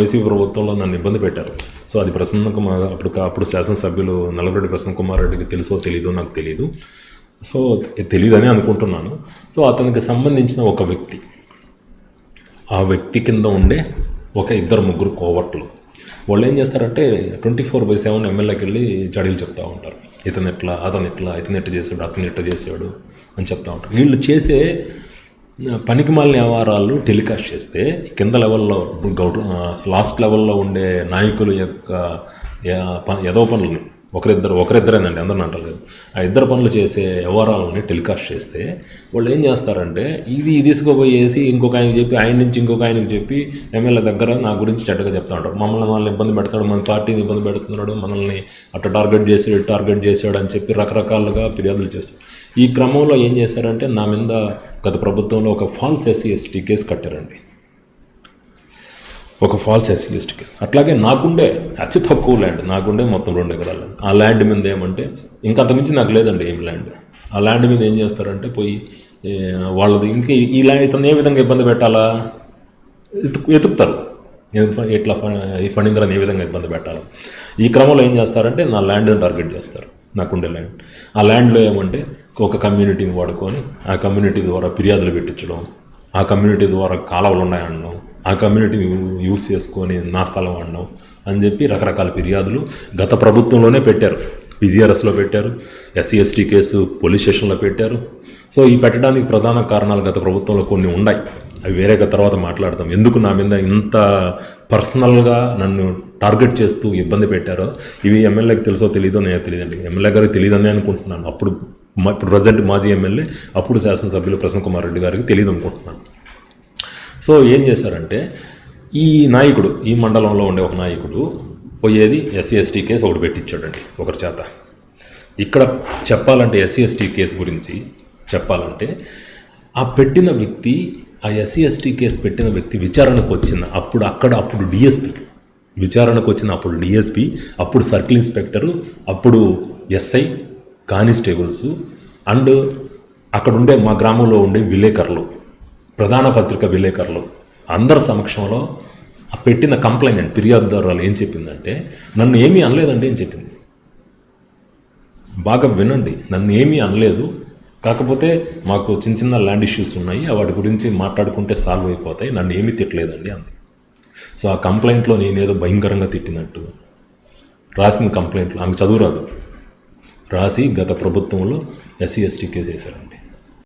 YCP ప్రభుత్వంలో నన్ను ఇబ్బంది పెట్టారు. సో అది ప్రసన్న కుమార్ అప్పుడు అప్పుడు శాసనసభ్యులు నల్లబరెడ్డి ప్రసన్న కుమార్ రెడ్డికి తెలుసో తెలీదో నాకు తెలియదు సో తెలియదని అనుకుంటున్నాను. సో అతనికి సంబంధించిన ఒక వ్యక్తి ఆ వ్యక్తి కింద ఉండే ఒక ఇద్దరు ముగ్గురు కోవర్ట్లు. వాళ్ళు ఏం చేస్తారంటే ట్వంటీ ఫోర్ బై సెవెన్ ఎమ్మెల్యేకి వెళ్ళి జడీలు చెప్తూ ఉంటారు. ఇతను ఎట్లా అతను ఎట్లా ఇతను ఎట్టు చేసాడు అతను ఎట్లా చేసాడు అని చెప్తూ ఉంటారు. వీళ్ళు చేసే పనికి మాలిన వ్యవహారాలు టెలికాస్ట్ చేస్తే కింద లెవెల్లో గౌడ లాస్ట్ లెవెల్లో ఉండే నాయకుల యొక్క యదో పనులు ఒకరిద్దరు ఒకరిద్దరేనండి అందరిని అంటలేదు ఆ ఇద్దరు పనులు చేసే వ్యవహారాలని టెలికాస్ట్ చేస్తే వాళ్ళు ఏం చేస్తారంటే ఇది తీసుకుపోయేసి ఇంకొక ఆయనకి చెప్పి ఆయన నుంచి ఇంకొక ఆయనకి చెప్పి ఎమ్మెల్యే దగ్గర నా గురించి చెడ్డగా చెప్తా ఉంటారు. మమ్మల్ని వాళ్ళని ఇబ్బంది పెడతాడు మన పార్టీని ఇబ్బంది పెడుతున్నాడు మనల్ని అట్లా టార్గెట్ చేసాడు టార్గెట్ చేసాడు అని చెప్పి రకరకాలుగా ఫిర్యాదులు చేస్తారు. ఈ క్రమంలో ఏం చేశారంటే నా మీద గత ప్రభుత్వంలో ఒక ఫాల్స్ ఎస్సీ ఎస్టీ కేసు కట్టారండి. ఒక ఫాల్స్ ఎస్సీ కేసు అట్లాగే నాకుండే అతి తక్కువ ల్యాండ్ నాకుండే మొత్తం రెండు ఎకరాలు. ఆ ల్యాండ్ మీద ఏమంటే ఇంకా అంతమించి నాకు లేదండి ఏం ల్యాండ్ ఆ ల్యాండ్ మీద ఏం చేస్తారంటే పోయి వాళ్ళది ఇంకా ఈ ల్యాండ్ ఇతను ఏ విధంగా ఇబ్బంది పెట్టాలా? ఎతుకు ఎతుకుతారు. ఇట్లా ఎట్లా ఈ ఫణీంద్రాన్ని ఏ విధంగా ఇబ్బంది పెట్టాలి? ఈ క్రమంలో ఏం చేస్తారంటే నా ల్యాండ్ని టార్గెట్ చేస్తారు. నాకుండే ల్యాండ్ ఆ ల్యాండ్లో ఏమంటే ఒక కమ్యూనిటీని వాడుకొని ఆ కమ్యూనిటీ ద్వారా ఫిర్యాదులు పెట్టించడం ఆ కమ్యూనిటీ ద్వారా కాలువలు ఉన్నాయనడం ఆ కమ్యూనిటీని యూస్ చేసుకొని నా స్థలం వాడినాం అని చెప్పి రకరకాల ఫిర్యాదులు గత ప్రభుత్వంలోనే పెట్టారు. పీజీఆర్ఎస్లో పెట్టారు. ఎస్సీ ఎస్టీ కేసు పోలీస్ స్టేషన్లో పెట్టారు. సో ఈ పెట్టడానికి ప్రధాన కారణాలు గత ప్రభుత్వంలో కొన్ని ఉన్నాయి. అవి వేరేగా తర్వాత మాట్లాడతాం ఎందుకు నా మీద ఇంత పర్సనల్గా నన్ను టార్గెట్ చేస్తూ ఇబ్బంది పెట్టారో ఇవి ఎమ్మెల్యేకి తెలుసో తెలియదో నేను తెలియదండి. ఎమ్మెల్యే గారికి తెలియదని అనుకుంటున్నాను. అప్పుడు మా- ఇప్పుడు ప్రజెంట్ మాజీ ఎమ్మెల్యే అప్పుడు శాసనసభ్యులు ప్రసన్న కుమార్ రెడ్డి గారికి తెలియదు అనుకుంటున్నాను సో ఏం చేశారంటే ఈ నాయకుడు ఈ మండలంలో ఉండే ఒక నాయకుడు పోయేది ఎస్సీ ఎస్టీ కేసు ఒకటి పెట్టించాడండి ఒకరి చేత. ఇక్కడ చెప్పాలంటే ఎస్సీ ఎస్టీ కేసు గురించి చెప్పాలంటే ఆ పెట్టిన వ్యక్తి ఆ ఎస్సీ ఎస్టీ కేసు పెట్టిన వ్యక్తి విచారణకు వచ్చిన అప్పుడు అక్కడ అప్పుడు డిఎస్పి విచారణకు వచ్చిన అప్పుడు డిఎస్పి అప్పుడు సర్కిల్ ఇన్స్పెక్టరు అప్పుడు ఎస్ఐ కానిస్టేబుల్స్ అండ్ అక్కడ ఉండే మా గ్రామంలో ఉండే విలేకరులు. ప్రధాన పత్రిక విలేకరులు అందరి సమక్షంలో ఆ పెట్టిన కంప్లైంట్ ఫిర్యాదుదారులు ఏం చెప్పిందంటే నన్ను ఏమీ అనలేదండి అని చెప్పింది. బాగా వినండి నన్ను ఏమీ అనలేదు. కాకపోతే మాకు చిన్న చిన్న ల్యాండ్ ఇష్యూస్ ఉన్నాయి వాటి గురించి మాట్లాడుకుంటే సాల్వ్ అయిపోతాయి నన్ను ఏమీ తిట్టలేదండి అంది. సో ఆ కంప్లైంట్లో నేనేదో భయంకరంగా తిట్టినట్టు రాసిన కంప్లైంట్లో ఆమె చదువురాదు రాసి గత ప్రభుత్వంలో ఎస్సీ ఎస్టీ కేసు వేశారండి.